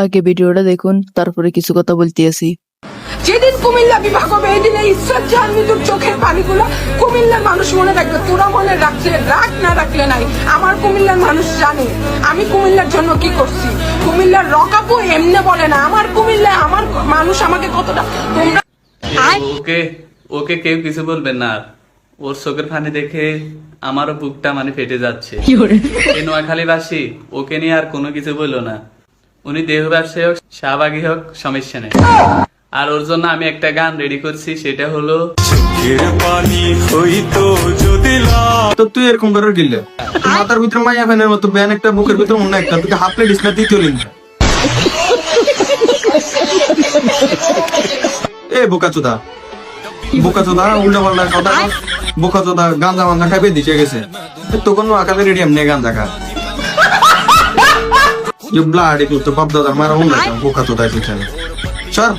আগে ভিডিওটা দেখুন তারপরে কিছু কথা বলতে আসি। যেদিন কুমিল্লা বিভাগ হবে এই দিনে ইসরাত জাহান মৃত্যুর চোখের পানিগুলো কুমিল্লার মানুষ মনে রাখবে তোরা মনে রাখলে রাখ না রাখলে নাই। আমার কুমিল্লার মানুষ জানে আমি কুমিল্লার জন্য কি করছি? কুমিল্লার রকাপু এমনি বলে না আমার কুমিল্লা আমার মানুষ আমাকে কতটা তোমরা ওকে ওকে কেউ কিছু বলবেন না। ওর চোখের ফানি দেখে আমারও বুকটা মানে ফেটে যাচ্ছে। নোয়াখালীবাসী ওকে নিয়ে আর কোনো কিছু বলল না। উনি দেহ ব্যবসায়ী হোক, শাহবাগী হোক, সমস্যা নেই। আর ওর জন্য আমি একটা গান রেডি করছি, সেটা হলো তো তুই এরকম করার গিলে। মাথার ভিতরে মাইয়া ফ্যানের মতো ব্যান একটা বুকের ভিতরে অন্য একটা, তোকে হাফ প্লেট দিয়ে চলিন এ, বোকা চোদা। বোকা চোদা, উল্টা পাল্টা কথা। বোকা চোদা গাঞ্জা মাঞ্জা খাইবে দিছে, গেছে। তখন আকালে রেডি এমনি গাঞ্জা খা। You bloody good. The Bob Dadar Maroon. Go cut to that. Sure.